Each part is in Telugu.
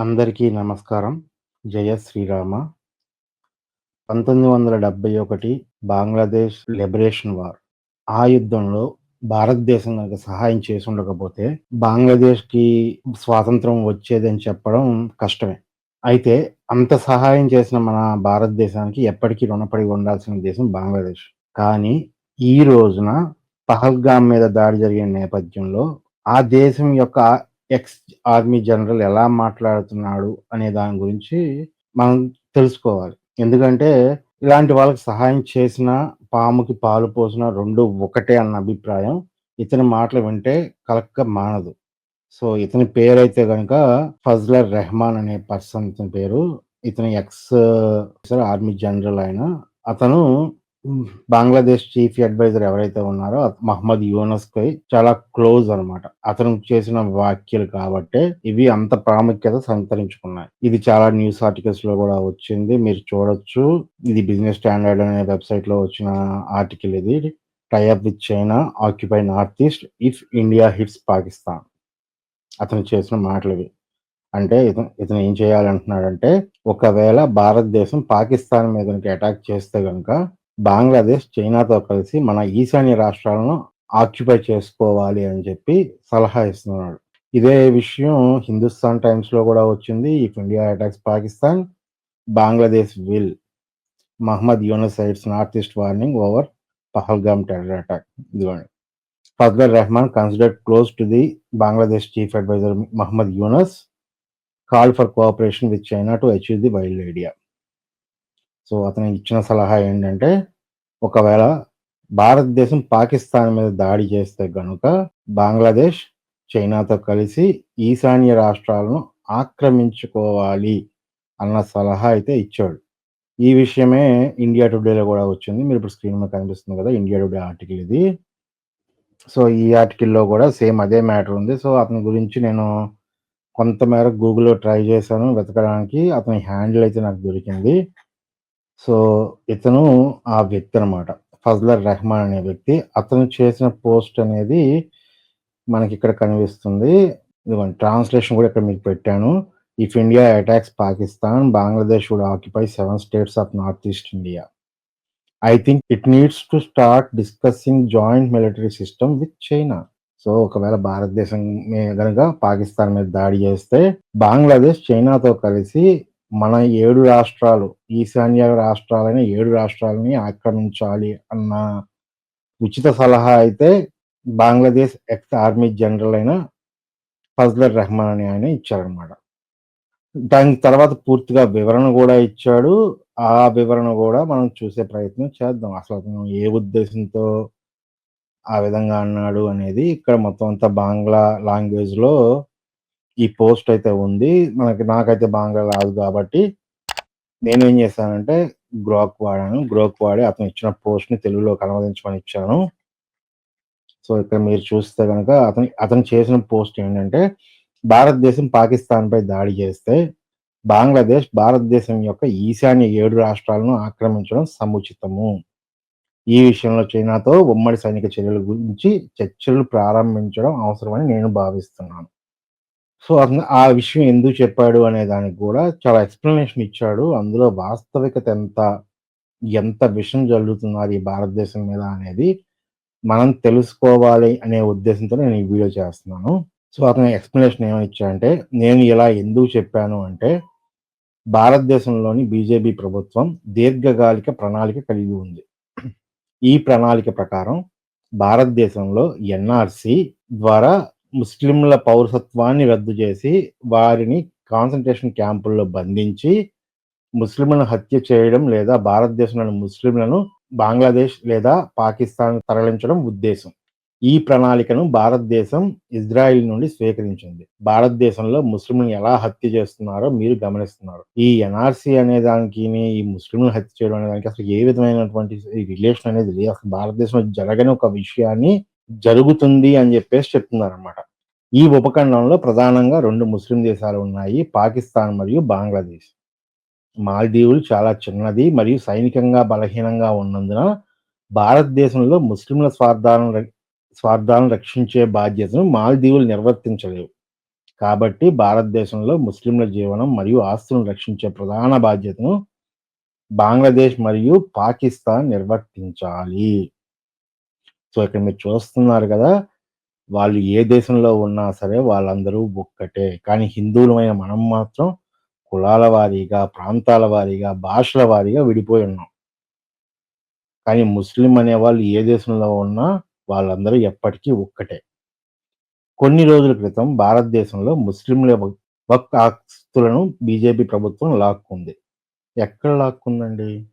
అందరికీ నమస్కారం. జయ శ్రీరామ. 1971 Bangladesh liberation war. ఆ యుద్ధంలో భారతదేశం కనుక సహాయం చేసి ఉండకపోతే బంగ్లాదేశ్‌కి స్వాతంత్రం వచ్చేదని చెప్పడం కష్టమే. అయితే అంత సహాయం చేసిన మన భారతదేశానికి ఎప్పటికీ రుణపడి ఉండాల్సిన దేశం బంగ్లాదేశ్. కానీ ఈ రోజున పహల్గామ్ మీద దాడి జరిగిన నేపథ్యంలో ఆ దేశం యొక్క ఎక్స్ ఆర్మీ జనరల్ ఎలా మాట్లాడుతున్నాడు అనే దాని గురించి మనం తెలుసుకోవాలి. ఎందుకంటే ఇలాంటి వాళ్ళకి సహాయం చేసిన పాముకి పాలు పోసిన రెండు ఒకటే అన్న అభిప్రాయం ఇతని మాటలు వింటే కలక్క మానదు. సో, ఇతని పేరైతే కనుక ఫజ్లర్ రెహమాన్ అనే పర్సన్ ఇతని పేరు. ఇతని ఎక్స్ ఆర్మీ జనరల్ ఆయన. అతను బంగ్లాదేశ్ చీఫ్ అడ్వైజర్ ఎవరైతే ఉన్నారో మహమ్మద్ యూనస్ కై చాలా క్లోజ్ అనమాట అతను చేసిన వ్యాఖ్యలు కాబట్టే ఇవి అంత ప్రాముఖ్యత సంతరించుకున్నాయి. ఇది చాలా న్యూస్ ఆర్టికల్స్‌లో కూడా వచ్చింది. మీరు చూడొచ్చు. ఇది బిజినెస్ స్టాండర్డ్ అనే వెబ్సైట్లో వచ్చిన ఆర్టికల్ ఇది. Tie up with China occupy north east if India hits Pakistan. అతను చేసిన మాటలివి. అంటే ఇతను ఇతను ఏం చేయాలంటున్నాడంటే ఒకవేళ భారతదేశం పాకిస్తాన్ మీద అటాక్ చేస్తే కనుక బంగ్లాదేశ్ చైనాతో కలిసి మన ఈశాన్య రాష్ట్రాలను ఆక్యుపై చేసుకోవాలి అని చెప్పి సలహా ఇస్తున్నాడు. ఇదే విషయం హిందుస్థాన్ టైమ్స్‌లో కూడా వచ్చింది. If India attacks Pakistan Bangladesh will Muhammad Yunus eyes north east warning over Pahalgam terror attack. ఇదిగోండి. Fazlur Rahman considered close to the Bangladesh chief adviser Muhammad Yunus call for cooperation with China to achieve the wild idea. So, అతను ఇచ్చిన సలహా ఏంటంటే ఒకవేళ భారతదేశం పాకిస్తాన్ మీద దాడి చేస్తే గనుక బంగ్లాదేశ్ చైనాతో కలిసి ఈశాన్య రాష్ట్రాలను ఆక్రమించుకోవాలి అన్న సలహా అయితే ఇచ్చాడు. ఈ విషయమే ఇండియా టుడేలో కూడా వచ్చింది. మీరు ఇప్పుడు స్క్రీన్ మీద కనిపిస్తుంది కదా ఇండియా టుడే ఆర్టికల్ ఇది. సో, ఈ ఆర్టికల్‌లో కూడా సేమ్ అదే మ్యాటర్ ఉంది. సో, అతని గురించి నేను కొంతమేర గూగుల్‌లో ట్రై చేశాను వెతకడానికి. అతని హ్యాండిల్ అయితే నాకు దొరికింది. సో, ఇతను ఆ వ్యక్తి అన్నమాట. ఫజ్లర్ రెహమాన్ అనే వ్యక్తి. అతను చేసిన పోస్ట్ అనేది మనకి ఇక్కడ కనిపిస్తుంది. ఇదిగోండి ట్రాన్స్‌లేషన్ కూడా ఇక్కడ మీకు పెట్టాను. If India attacks Pakistan Bangladesh would occupy seven states of north east India. I think it needs to start discussing joint military system with China. So, ఒకవేళ భారతదేశం మీద గనక పాకిస్తాన్ మీద దాడి చేస్తే బంగ్లాదేశ్ చైనాతో కలిసి మన ఏడు రాష్ట్రాలు ఈశాన్య రాష్ట్రాలైన ఏడు రాష్ట్రాలని ఆక్రమించాలి అన్న ఉచిత సలహా అయితే బంగ్లాదేశ్ ఎక్స్ ఆర్మీ జనరల్ అయిన ఫజ్లర్ రెహమాన్ అని ఆయన ఇచ్చారన్నమాట. దాని తర్వాత పూర్తిగా వివరణ కూడా ఇచ్చాడు. ఆ వివరణ కూడా మనం చూసే ప్రయత్నం చేద్దాం. అసలు అతను ఏ ఉద్దేశంతో ఆ విధంగా అన్నాడు అనేది ఇక్కడ మొత్తం అంతా బాంగ్లా లాంగ్వేజ్‌లో ఈ పోస్ట్ అయితే ఉంది. మనకి నాకైతే బాంగ్లా రాదు కాబట్టి నేను ఏం చేశానంటే గ్రోక్ వాడాను. గ్రోక్ వాడి అతను ఇచ్చిన పోస్ట్‌ని తెలుగులోకి అనువదించమని ఇచ్చాను. సో, ఇక్కడ మీరు చూస్తే కనుక అతను అతను చేసిన పోస్ట్ ఏంటంటే భారతదేశం పాకిస్తాన్‌పై దాడి చేస్తే బంగ్లాదేశ్ భారతదేశం యొక్క ఈశాన్య ఏడు రాష్ట్రాలను ఆక్రమించడం సముచితము. ఈ విషయంలో చైనాతో ఉమ్మడి సైనిక చర్యల గురించి చర్చలు ప్రారంభించడం అవసరమని నేను భావిస్తున్నాను. సో, అతను ఆ విషయం ఎందుకు చెప్పాడు అనే దానికి కూడా చాలా ఎక్స్‌ప్లనేషన్ ఇచ్చాడు. అందులో వాస్తవికత ఎంత, ఎంత విషం జల్లుతున్నారు ఈ భారతదేశం మీద అనేది మనం తెలుసుకోవాలి అనే ఉద్దేశంతో నేను ఈ వీడియో చేస్తున్నాను. సో, అతను ఎక్స్‌ప్లనేషన్ ఏమని ఇచ్చాడంటే నేను ఇలా ఎందుకు చెప్పాను అంటే భారతదేశంలోని బీజేపీ ప్రభుత్వం దీర్ఘకాలిక ప్రణాళిక కలిగి ఉంది. ఈ ప్రణాళిక ప్రకారం భారతదేశంలో ఎన్ఆర్‌సి ద్వారా ముస్లింల పౌరసత్వాన్ని రద్దు చేసి వారిని కాన్సంట్రేషన్ క్యాంపుల్లో బంధించి ముస్లింలను హత్య చేయడం లేదా భారతదేశంలోని ముస్లింలను బంగ్లాదేశ్ లేదా పాకిస్తాన్ తరలించడం ఉద్దేశం. ఈ ప్రణాళికను భారతదేశం ఇజ్రాయిల్ నుండి స్వీకరించింది. భారతదేశంలో ముస్లింలను ఎలా హత్య చేస్తున్నారో మీరు గమనిస్తున్నారు. ఈ ఎన్ఆర్సీ అనే దానికిని, ఈ ముస్లింలను హత్య చేయడం అనే దానికి అసలు ఏ విధమైనటువంటి రిలేషన్ అనేది లేదు. అసలు భారతదేశంలో జరగని ఒక విషయాన్ని జరుగుతుంది అని చెప్పేసి చెప్తున్నారనమాట ఈ ఉపఖండంలో ప్రధానంగా రెండు ముస్లిం దేశాలు ఉన్నాయి. పాకిస్తాన్ మరియు బంగ్లాదేశ్. మాల్దీవులు చాలా చిన్నది మరియు సైనికంగా బలహీనంగా ఉన్నందున భారతదేశంలో ముస్లింల స్వార్థాలను ర స్వార్థాలను రక్షించే బాధ్యతను మాల్దీవులు నిర్వర్తించలేవు. కాబట్టి భారతదేశంలో ముస్లింల జీవనం మరియు ఆస్తులను రక్షించే ప్రధాన బాధ్యతను బంగ్లాదేశ్ మరియు పాకిస్తాన్ నిర్వర్తించాలి. సో, ఇక్కడ మీరు చూస్తున్నారు కదా వాళ్ళు ఏ దేశంలో ఉన్నా సరే వాళ్ళందరూ ఒక్కటే. కానీ హిందువులమైన మనం మాత్రం కులాల వారీగా, ప్రాంతాల వారీగా, భాషల వారీగా విడిపోయి ఉన్నాం. కానీ ముస్లిం అనేవాళ్ళు ఏ దేశంలో ఉన్నా వాళ్ళందరూ ఎప్పటికీ ఒక్కటే. కొన్ని రోజుల క్రితం భారతదేశంలో ముస్లింల వక్ ఆస్తులను బీజేపీ ప్రభుత్వం లాక్కుంది. ఎక్కడ లాక్కుందండి?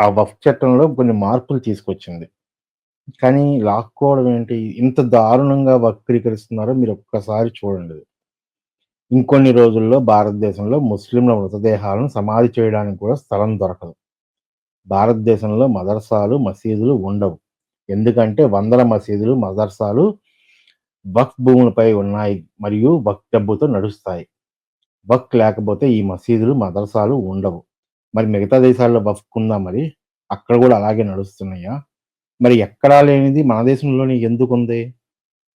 ఆ వక్ చట్టంలో కొన్ని మార్పులు తీసుకొచ్చింది. కానీ లాక్కోవడం ఏంటి? ఇంత దారుణంగా వక్రీకరిస్తున్నారో మీరు ఒక్కసారి చూడండి. ఇంకొన్ని రోజుల్లో భారతదేశంలో ముస్లింల మృతదేహాలను సమాధి చేయడానికి కూడా స్థలం దొరకదు. భారతదేశంలో మదర్సాలు, మసీదులు ఉండవు. ఎందుకంటే వందల మసీదులు, మదర్సాలు వక్ భూములపై ఉన్నాయి మరియు వక్ డబ్బుతో నడుస్తాయి. వక్ లేకపోతే ఈ మసీదులు, మదర్సాలు ఉండవు. మరి మిగతా దేశాల్లో వక్ ఉందా మరి? అక్కడ కూడా అలాగే నడుస్తున్నాయా? మరి ఎక్కడా లేనిది మన దేశంలోనే ఎందుకుంది?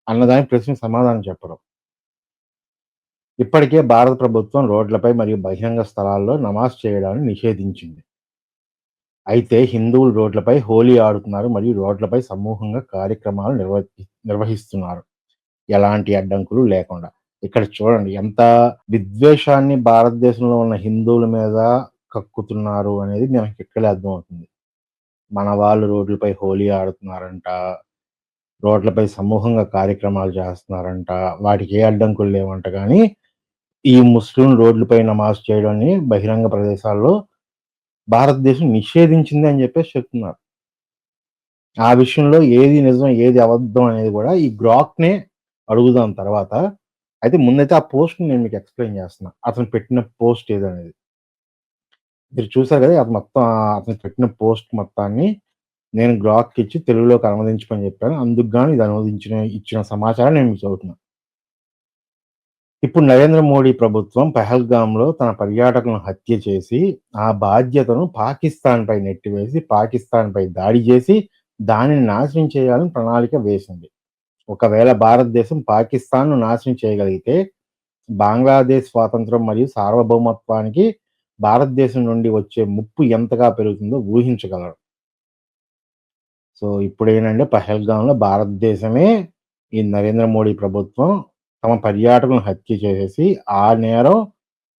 అన్నదానికి ప్రశ్న సమాధానం చెప్పరు. ఇప్పటికే భారత ప్రభుత్వం రోడ్లపై మరియు బహిరంగ స్థలాల్లో నమాజ్ చేయడాన్ని నిషేధించింది. అయితే హిందువులు రోడ్లపై హోలీ ఆడుతున్నారు మరియు రోడ్లపై సమూహంగా కార్యక్రమాలు నిర్వహి నిర్వహిస్తున్నారు. ఎలాంటి అడ్డంకులు లేకుండా. ఇక్కడ చూడండి ఎంత విద్వేషాన్ని భారతదేశంలో ఉన్న హిందువుల మీద కక్కుతున్నారు అనేది మనకి ఇక్కడే అర్థమవుతుంది. మన వాళ్ళు రోడ్లపై హోలీ ఆడుతున్నారంట. రోడ్లపై సమూహంగా కార్యక్రమాలు చేస్తున్నారంట. వాటికి ఏ అడ్డంకులు లేవంట కానీ ఈ ముస్లిం రోడ్లపై నమాజ్ చేయడాన్ని బహిరంగ ప్రదేశాల్లో భారతదేశం నిషేధించింది అని చెప్పేసి చెప్తున్నారు. ఆ విషయంలో ఏది నిజం, ఏది అబద్ధం అనేది కూడా ఈ గ్రాక్‌నే అడుగుదాం తర్వాత. అయితే ముందైతే ఆ పోస్ట్ నేను మీకు ఎక్స్‌ప్లెయిన్ చేస్తున్నా. అతను పెట్టిన పోస్ట్ ఏదనేది. మీరు చూసారు కదా అది మొత్తం అతను పెట్టిన పోస్ట్ మొత్తాన్ని నేను గ్రాక్‌కిచ్చి తెలుగులోకి అనువదించమని చెప్పాను. అందుకు గాను ఇది అనువదించిన ఇచ్చిన సమాచారం నేను మీకు చదువుతున్నాను ఇప్పుడు నరేంద్ర మోడీ ప్రభుత్వం పహల్గామ్లో తన పర్యాటకులను హత్య చేసి, ఆ బాధ్యతను పాకిస్తాన్‌పై నెట్టివేసి, పాకిస్తాన్‌పై దాడి చేసి, దానిని నాశనం చేయాలని ప్రణాళిక వేసింది. ఒకవేళ భారతదేశం పాకిస్తాన్‌ను నాశనం చేయగలిగితే, బంగ్లాదేశ్ స్వాతంత్రం మరియు సార్వభౌమత్వానికి భారతదేశం నుండి వచ్చే ముప్పు ఎంతగా పెరుగుతుందో ఊహించగలరు. సో, ఇప్పుడేంటంటే పహల్గాంలో భారతదేశమే ఈ నరేంద్ర మోడీ ప్రభుత్వం తమ పర్యాటకులను హత్య చేసేసి, ఆ నేరం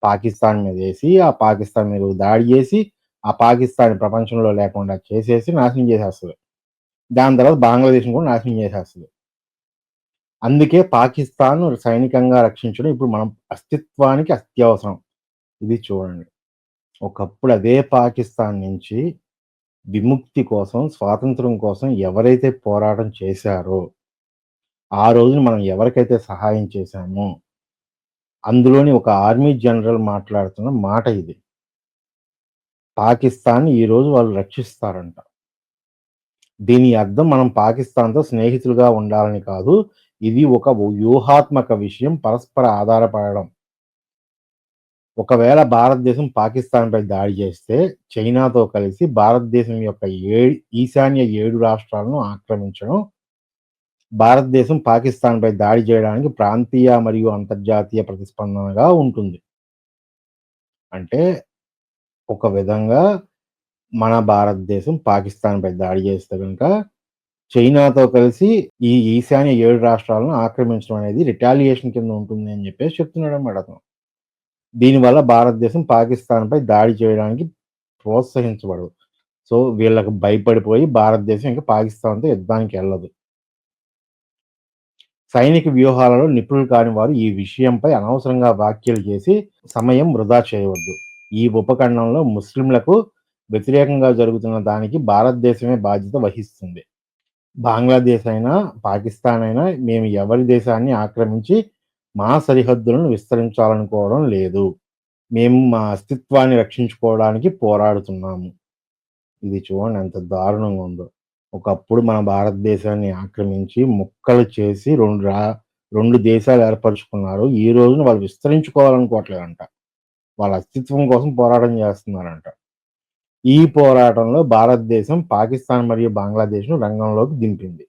పాకిస్తాన్ మీదేసి, ఆ పాకిస్తాన్ మీద దాడి చేసి, ఆ పాకిస్తాన్ ప్రపంచంలో లేకుండా చేసేసి నాశనం చేసేస్తుంది దాని తర్వాత బంగ్లాదేశం కూడా నాశనం చేసేస్తుంది అందుకే పాకిస్తాన్ సైనికంగా రక్షించడం ఇప్పుడు మన అస్తిత్వానికి అత్యవసరం. ఇది చూడండి. ఒకప్పుడు అదే పాకిస్తాన్ నుంచి విముక్తి కోసం, స్వాతంత్రం కోసం ఎవరైతే పోరాటం చేశారో, ఆ రోజున మనం ఎవరికైతే సహాయం చేశామో, అందులోని ఒక ఆర్మీ జనరల్ మాట్లాడుతున్న మాట ఇది. పాకిస్తాన్ ఈరోజు వాళ్ళు రక్షిస్తారంట. దీని అర్థం మనం పాకిస్తాన్‌తో స్నేహితులుగా ఉండాలని కాదు. ఇది ఒక వ్యూహాత్మక విషయం పరస్పర ఆధారపడడం. ఒకవేళ భారతదేశం పాకిస్తాన్‌పై దాడి చేస్తే, చైనాతో కలిసి భారతదేశం యొక్క ఏ ఈశాన్య ఏడు రాష్ట్రాలను ఆక్రమించడం, భారతదేశం పాకిస్తాన్‌పై దాడి చేయడానికి ప్రాంతీయ మరియు అంతర్జాతీయ ప్రతిస్పందనగా ఉంటుంది. అంటే, ఒక విధంగా మన భారతదేశం పాకిస్తాన్‌పై దాడి చేస్తే కనుక చైనాతో కలిసి ఈ ఈశాన్య ఏడు రాష్ట్రాలను ఆక్రమించడం అనేది రిటాలియేషన్ కింద ఉంటుంది అని చెప్పేసి చెప్తున్నాడన్నమాట అతను. దీనివల్ల భారతదేశం పాకిస్తాన్‌పై దాడి చేయడానికి ప్రోత్సహించబడదు. సో, వీళ్ళకు భయపడిపోయి భారతదేశం ఇంకా పాకిస్తాన్‌తో యుద్ధానికి వెళ్ళదు సైనిక వ్యూహాలలో నిపుణులు కాని వారు ఈ విషయంపై అనవసరంగా వ్యాఖ్యలు చేసి సమయం వృధా చేయవద్దు. ఈ ఉపఖండంలో ముస్లింలకు వ్యతిరేకంగా జరుగుతున్న దానికి భారతదేశమే బాధ్యత వహిస్తుంది. బంగ్లాదేశ్ అయినా, పాకిస్తాన్ అయినా మేము ఎవరి దేశాన్ని ఆక్రమించి మా సరిహద్దులను విస్తరించాలనుకోవడం లేదు. మేము మా అస్తిత్వాన్ని రక్షించుకోవడానికి పోరాడుతున్నాము. ఇది చూడండి ఎంత దారుణంగా ఉందో. ఒకప్పుడు మన భారతదేశాన్ని ఆక్రమించి, ముక్కలు చేసి రెండు రా రెండు దేశాలు ఏర్పరచుకున్నారు ఈ రోజున వాళ్ళు విస్తరించుకోవాలనుకోవట్లేదంట. వాళ్ళ అస్తిత్వం కోసం పోరాటం చేస్తున్నారంట. ఈ పోరాటంలో భారతదేశం పాకిస్తాన్ మరియు బంగ్లాదేశ్‌ను రంగంలోకి దింపింది.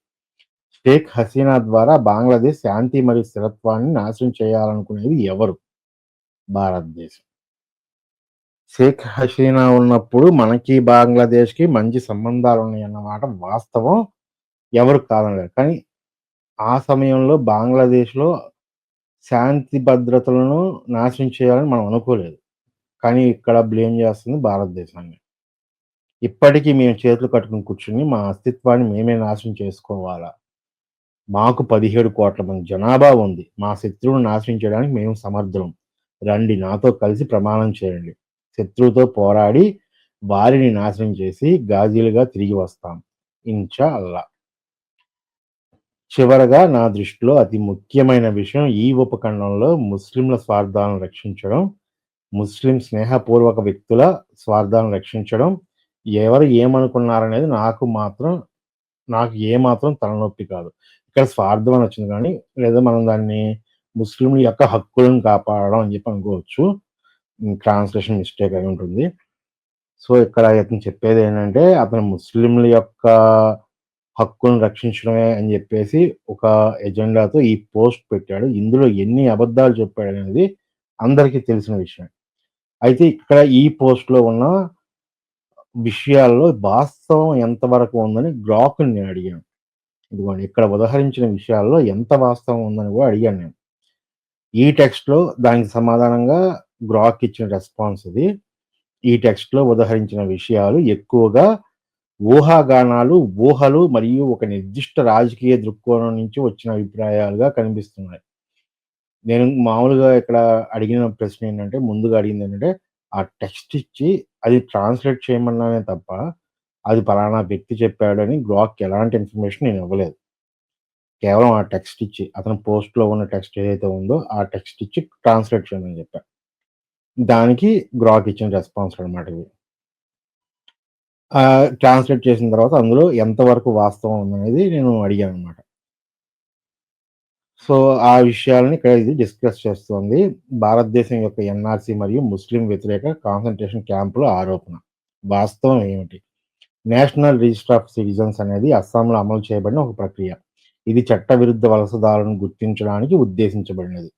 షేక్ హసీనా ద్వారా బంగ్లాదేశ్ శాంతి మరియు స్థిరత్వాన్ని నాశనం చేయాలనుకునేది ఎవరు? భారతదేశం. షేక్ హసీనా ఉన్నప్పుడు మనకి, బంగ్లాదేశ్‌కి మంచి సంబంధాలు ఉన్నాయన్నమాట వాస్తవం. ఎవరు కాదనలేరు. కానీ, ఆ సమయంలో బంగ్లాదేశ్‌లో శాంతి భద్రతలను నాశనం చేయాలని మనం అనుకోలేదు. కానీ, ఇక్కడ బ్లేమ్ చేస్తుంది భారతదేశాన్ని. ఇప్పటికీ మేము చేతులు కట్టుకొని కూర్చుని మా అస్తిత్వాన్ని మేమే నాశనం చేసుకోవాలా? మాకు పదిహేడు కోట్ల మంది జనాభా ఉంది. మా శత్రువును నాశనం చేయడానికి మేము సమర్థులం. రండి నాతో కలిసి ప్రమాణం చేయండి. శత్రువుతో పోరాడి, వారిని నాశనం చేసి గాజీలుగా తిరిగి వస్తాం. ఇంచా అల్లా. చివరగా నా దృష్టిలో అతి ముఖ్యమైన విషయం ఈ ఉపఖండంలో ముస్లింల స్వార్థాలను రక్షించడం, ముస్లిం స్నేహపూర్వక వ్యక్తుల స్వార్థాలను రక్షించడం, ఎవరు ఏమనుకున్నారనేది నాకు మాత్రం నాకు ఏమాత్రం తలనొప్పి కాదు. ఇక్కడ స్వార్థం అని వచ్చింది కానీ లేదా మనం దాన్ని ముస్లింల యొక్క హక్కులను కాపాడడం అని చెప్పి అనుకోవచ్చు. ట్రాన్స్‌లేషన్ మిస్టేక్ అయి ఉంటుంది సో, ఇక్కడ అతను చెప్పేది ఏంటంటే అతను ముస్లింల యొక్క హక్కులను రక్షించడమే అని చెప్పేసి ఒక ఎజెండాతో ఈ పోస్ట్ పెట్టాడు. ఇందులో ఎన్ని అబద్ధాలు చెప్పాడనేది అందరికీ తెలిసిన విషయం అయితే ఇక్కడ ఈ పోస్ట్‌లో ఉన్న విషయాల్లో వాస్తవం ఎంతవరకు ఉందని గ్రాకుని నేను అడిగాను. ఇదిగోండి ఇక్కడ ఉదహరించిన విషయాల్లో ఎంత వాస్తవం ఉందని కూడా అడిగాను నేను. ఈ టెక్స్ట్‌లో దానికి సమాధానంగా గ్రాక్ ఇచ్చిన రెస్పాన్స్ ఇది. ఈ టెక్స్ట్‌లో ఉదహరించిన విషయాలు ఎక్కువగా ఊహాగానాలు, ఊహలు మరియు ఒక నిర్దిష్ట రాజకీయ దృక్కోణం నుంచి వచ్చిన అభిప్రాయాలుగా కనిపిస్తున్నాయి. నేను మామూలుగా ఇక్కడ అడిగిన ప్రశ్న ఏంటంటే, ముందుగా అడిగింది ఏంటంటే ఆ టెక్స్ట్ ఇచ్చి అది ట్రాన్స్‌లేట్ చేయమన్నానే తప్ప, అది పలానా వ్యక్తి చెప్పాడని గ్రాక్‌కి ఎలాంటి ఇన్ఫర్మేషన్ నేను ఇవ్వలేదు. కేవలం ఆ టెక్స్ట్ ఇచ్చి, అతని పోస్ట్‌లో ఉన్న టెక్స్ట్ ఏదైతే ఉందో, ఆ టెక్స్ట్ ఇచ్చి ట్రాన్స్‌లేట్ చేయమని చెప్పాను దానికి గ్రాక్ ఇచ్చిన రెస్పాన్స్ అనమాట ఇవి. ట్రాన్స్‌లేట్ చేసిన తర్వాత అందులో ఎంతవరకు వాస్తవం ఉందనేది నేను అడిగానన్నమాట. సో, ఆ విషయాలని ఇక్కడ ఇది డిస్కస్ చేస్తుంది భారతదేశం యొక్క ఎన్ఆర్‌సీ మరియు ముస్లిం వ్యతిరేక కాన్సన్ట్రేషన్ క్యాంపుల ఆరోపణ. వాస్తవం ఏమిటి? నేషనల్ రిజిస్టర్ ఆఫ్ సిటిజన్స్ అనేది అస్సాంలో అమలు చేయబడిన ఒక ప్రక్రియ. ఇది చట్టవిరుద్ధ వలసదారులను గుర్తించడానికి ఉద్దేశించబడినది.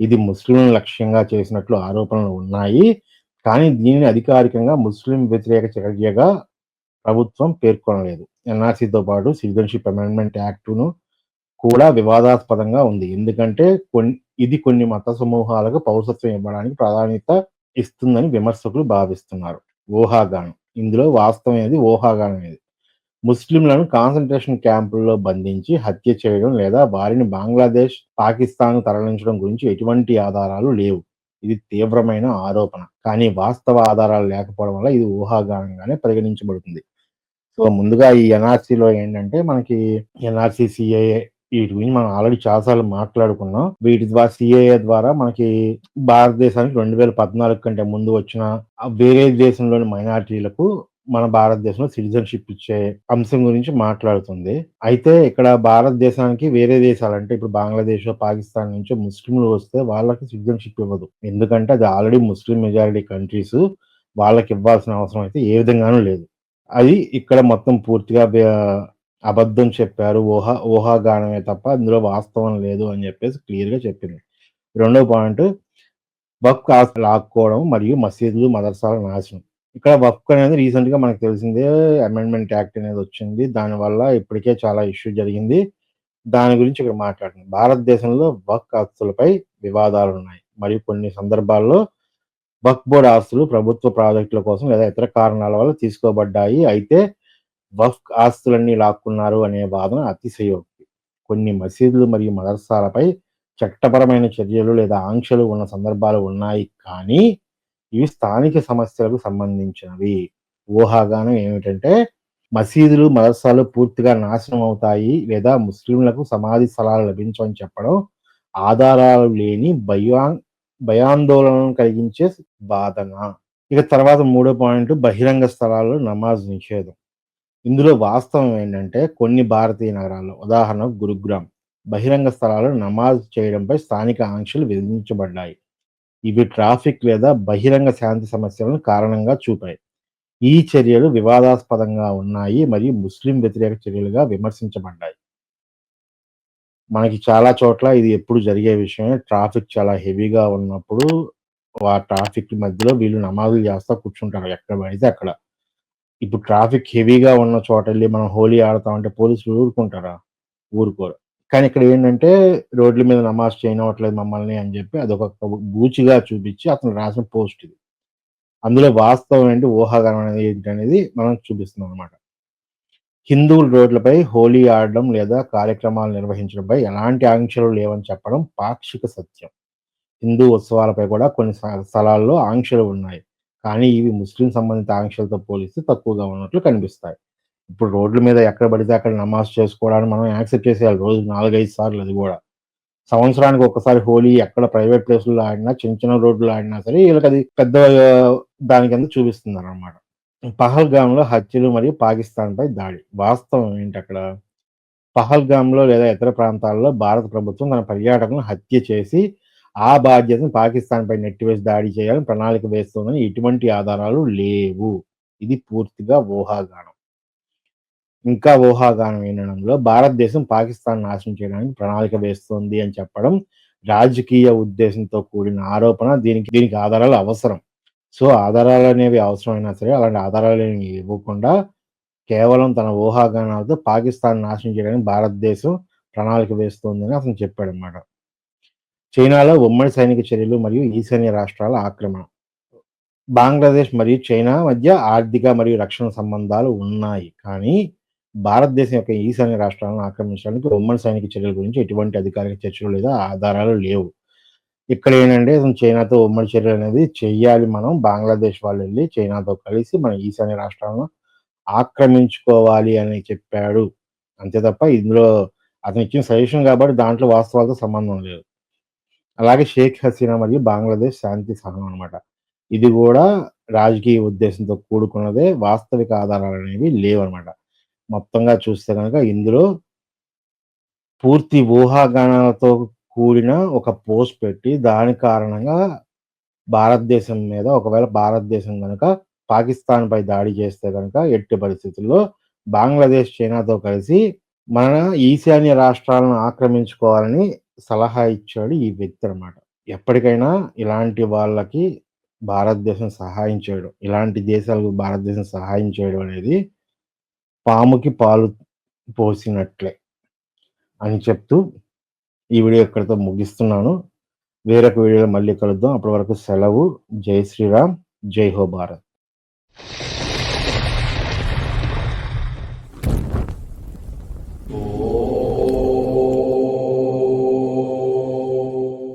ఇది ముస్లింలను లక్ష్యంగా చేసినట్లు ఆరోపణలు ఉన్నాయి. కానీ దీనిని అధికారికంగా ముస్లిం వ్యతిరేక చర్యగా ప్రభుత్వం పేర్కొనలేదు. ఎన్ఆర్‌సీతో పాటు సిటిజన్‌షిప్ అమెండ్మెంట్ యాక్టును కూడా వివాదాస్పదంగా ఉంది. ఎందుకంటే కొన్ని ఇది కొన్ని మత సమూహాలకు పౌరసత్వం ఇవ్వడానికి ప్రాధాన్యత ఇస్తుందని విమర్శకులు భావిస్తున్నారు. ఊహాగానం. ఇందులో వాస్తవం ఏది? ఊహాగానం ఇది. ముస్లింలను కాన్సన్ట్రేషన్ క్యాంపుల్లో బంధించి హత్య చేయడం లేదా వారిని బంగ్లాదేశ్, పాకిస్తాన్ తరలించడం గురించి ఎటువంటి ఆధారాలు లేవు. ఇది తీవ్రమైన ఆరోపణ. కానీ వాస్తవ ఆధారాలు లేకపోవడం వల్ల ఇది ఊహాగానంగానే పరిగణించబడుతుంది. సో, ముందుగా ఈ ఎన్ఆర్‌సీలో ఏంటంటే మనకి ఎన్ఆర్‌సీ, సీఏఏ వీటి గురించి మనం ఆల్రెడీ చాలా సార్లు మాట్లాడుకున్నాం. వీటి ద్వారా సిఏఏ ద్వారా మనకి భారతదేశానికి 2014 కంటే ముందు వచ్చిన వేరే దేశంలోని మైనారిటీలకు మన భారతదేశంలో సిటిజన్‌షిప్ ఇచ్చే అంశం గురించి మాట్లాడుతుంది. అయితే ఇక్కడ భారతదేశానికి వేరే దేశాలు అంటే ఇప్పుడు బంగ్లాదేశ్ పాకిస్తాన్ నుంచో ముస్లింలు వస్తే వాళ్ళకి సిటిజన్‌షిప్ ఇవ్వదు. ఎందుకంటే అది ఆల్రెడీ ముస్లిం మెజారిటీ కంట్రీస్. వాళ్ళకి ఇవ్వాల్సిన అవసరం అయితే ఏ విధంగానూ లేదు. అది ఇక్కడ మొత్తం పూర్తిగా అబద్ధం చెప్పారు. ఊహా ఊహాగానమే తప్ప అందులో వాస్తవం లేదు అని చెప్పేసి క్లియర్‌గా చెప్పింది. రెండో పాయింట్ వక్ఫ్ ఆస్తులు లాక్కోవడం మరియు మసీదులు, మదర్సాల నాశనం. ఇక్కడ వక్ఫ్ అనేది రీసెంట్‌గా మనకు తెలిసిందే అమెండ్మెంట్ యాక్ట్ అనేది వచ్చింది. దానివల్ల ఇప్పటికే చాలా ఇష్యూ జరిగింది. దాని గురించి ఇక్కడ మాట్లాడండి భారతదేశంలో వక్ ఆస్తులపై వివాదాలు ఉన్నాయి మరియు కొన్ని సందర్భాల్లో వక్ బోర్డ్ ఆస్తులు ప్రభుత్వ ప్రాజెక్టుల కోసం లేదా ఇతర కారణాల వల్ల తీసుకోబడ్డాయి. అయితే వఫ్ ఆస్తులన్నీ లాక్కున్నారు అనే వాదన అతిశయోక్తి. కొన్ని మసీదులు మరియు మదర్సాలపై చట్టపరమైన చర్యలు లేదా ఆంక్షలు ఉన్న సందర్భాలు ఉన్నాయి. కానీ ఇవి స్థానిక సమస్యలకు సంబంధించినవి. ఊహాగానం ఏమిటంటే మసీదులు, మదర్సాలు పూర్తిగా నాశనం అవుతాయి లేదా ముస్లింలకు సమాధి స్థలాలు లభించవని చెప్పడం ఆధారాలు లేని భయాం భయాందోళనను కలిగించే వాదన. ఇక తర్వాత మూడో పాయింట్ బహిరంగ స్థలాల్లో నమాజ్ నిషేధం. ఇందులో వాస్తవం ఏంటంటే కొన్ని భారతీయ నగరాల్లో ఉదాహరణకు గురుగ్రామ్ బహిరంగ స్థలాల్లో నమాజ్ చేయడంపై స్థానిక ఆంక్షలు విధించబడ్డాయి. ఇవి ట్రాఫిక్ లేదా బహిరంగ శాంతి సమస్యలను కారణంగా చూపాయి. ఈ చర్యలు వివాదాస్పదంగా ఉన్నాయి మరియు ముస్లిం వ్యతిరేక చర్యలుగా విమర్శించబడ్డాయి. మనకి చాలా చోట్ల ఇది ఎప్పుడు జరిగే విషయమే. ట్రాఫిక్ చాలా హెవీగా ఉన్నప్పుడు ఆ ట్రాఫిక్ మధ్యలో వీళ్ళు నమాజులు చేస్తా కూర్చుంటారు ఎక్కడ పడితే అక్కడ. ఇప్పుడు ట్రాఫిక్ హెవీగా ఉన్న చోటెళ్ళి మనం హోలీ ఆడతామంటే పోలీసులు ఊరుకుంటారా? ఊరుకోరు. కానీ ఇక్కడ ఏంటంటే రోడ్ల మీద నమాజ్ చేయనవట్లేదు మమ్మల్ని అని చెప్పి అదొక బూచిగా చూపించి అతను రాసిన పోస్ట్ ఇది. అందులో వాస్తవం ఏంటి, ఊహాగానం అనేది ఏంటనేది మనం చూపిస్తున్నాం అనమాట. హిందువులు రోడ్లపై హోలీ ఆడడం లేదా కార్యక్రమాలు నిర్వహించడంపై ఎలాంటి ఆంక్షలు లేవని చెప్పడం పాక్షిక సత్యం. హిందూ ఉత్సవాలపై కూడా కొన్ని స స్థలాల్లో ఆంక్షలు ఉన్నాయి. కానీ ఇవి ముస్లిం సంబంధిత ఆంక్షలతో పోలిస్తే తక్కువగా ఉన్నట్లు కనిపిస్తాయి. ఇప్పుడు రోడ్ల మీద ఎక్కడ పడితే అక్కడ నమాజ్ చేసుకోవడానికి మనం యాక్సెప్ట్ చేసేయాలి. రోజు నాలుగైదు సార్లు అది కూడా సంవత్సరానికి ఒకసారి హోలీ ఎక్కడ ప్రైవేట్ ప్లేసుల్లో ఆడినా, చిన్న చిన్న రోడ్లు ఆడినా సరే వీళ్ళకి అది పెద్ద దాని కింద చూపిస్తున్నారనమాట. పహల్గామ్‌లో హత్యలు మరియు పాకిస్తాన్‌పై దాడి. వాస్తవం ఏంటి అక్కడ పహల్గామ్‌లో లేదా ఇతర ప్రాంతాల్లో భారత ప్రభుత్వం తన పర్యాటకులను హత్య చేసి, ఆ బాధ్యతను పాకిస్తాన్‌పై నెట్టివేసి దాడి చేయాలని ప్రణాళిక వేస్తోందని ఎటువంటి ఆధారాలు లేవు. ఇది పూర్తిగా ఊహాగానం. ఇంకా ఊహాగానం వినడంలో భారతదేశం పాకిస్తాన్ నాశనం చేయడానికి ప్రణాళిక వేస్తోంది అని చెప్పడం రాజకీయ ఉద్దేశంతో కూడిన ఆరోపణ. దీనికి దీనికి ఆధారాలు అవసరం. సో, ఆధారాలు అనేవి అవసరమైనా సరే అలాంటి ఆధారాలు ఇవ్వకుండా కేవలం తన ఊహాగానాలతో పాకిస్తాన్ నాశనం చేయడానికి భారతదేశం ప్రణాళిక వేస్తోందని అతను చెప్పాడన్నమాట. చైనాలో ఉమ్మడి సైనిక చర్యలు మరియు ఈశాన్య రాష్ట్రాల ఆక్రమణ. బంగ్లాదేశ్ మరియు చైనా మధ్య ఆర్థిక మరియు రక్షణ సంబంధాలు ఉన్నాయి. కానీ భారతదేశం యొక్క ఈశాన్య రాష్ట్రాలను ఆక్రమించడానికి ఉమ్మడి సైనిక చర్యల గురించి ఎటువంటి అధికారిక చర్చలు లేదా ఆధారాలు లేవు. ఇక్కడ ఏంటంటే చైనాతో ఉమ్మడి చర్యలు అనేది చెయ్యాలి మనం. బంగ్లాదేశ్ వాళ్ళు వెళ్ళి చైనాతో కలిసి మన ఈశాన్య రాష్ట్రాలను ఆక్రమించుకోవాలి అని చెప్పాడు. అంతే తప్ప ఇందులో అతను ఇచ్చిన సజెషన్ కాబట్టి దాంట్లో వాస్తవాలతో సంబంధం లేదు. అలాగే షేక్ హసీనా మరియు బంగ్లాదేశ్ శాంతి సహనం అనమాట. ఇది కూడా రాజకీయ ఉద్దేశంతో కూడుకున్నదే. వాస్తవిక ఆధారాలు అనేవి లేవన్నమాట మొత్తంగా చూస్తే కనుక ఇందులో పూర్తి ఊహాగానాలతో కూడిన ఒక పోస్ట్ పెట్టి దాని కారణంగా భారతదేశం మీద ఒకవేళ భారతదేశం కనుక పాకిస్తాన్‌పై దాడి చేస్తే కనుక ఎట్టి పరిస్థితుల్లో బంగ్లాదేశ్, చైనాతో కలిసి మన ఈశాన్య రాష్ట్రాలను ఆక్రమించుకోవాలని సలహా ఇచ్చాడు ఈ వ్యక్తి అనమాట. ఎప్పటికైనా ఇలాంటి వాళ్ళకి భారతదేశం సహాయం చేయడం, ఇలాంటి దేశాలకు భారతదేశం సహాయం చేయడం అనేది పాముకి పాలు పోసినట్లే అని చెప్తూ ఈ వీడియో ఇక్కడితో ముగిస్తున్నాను. వేరొక వీడియోలో మళ్ళీ కలుద్దాం. అప్పటి వరకు సెలవు. జై శ్రీరామ్. జై హో భారత్.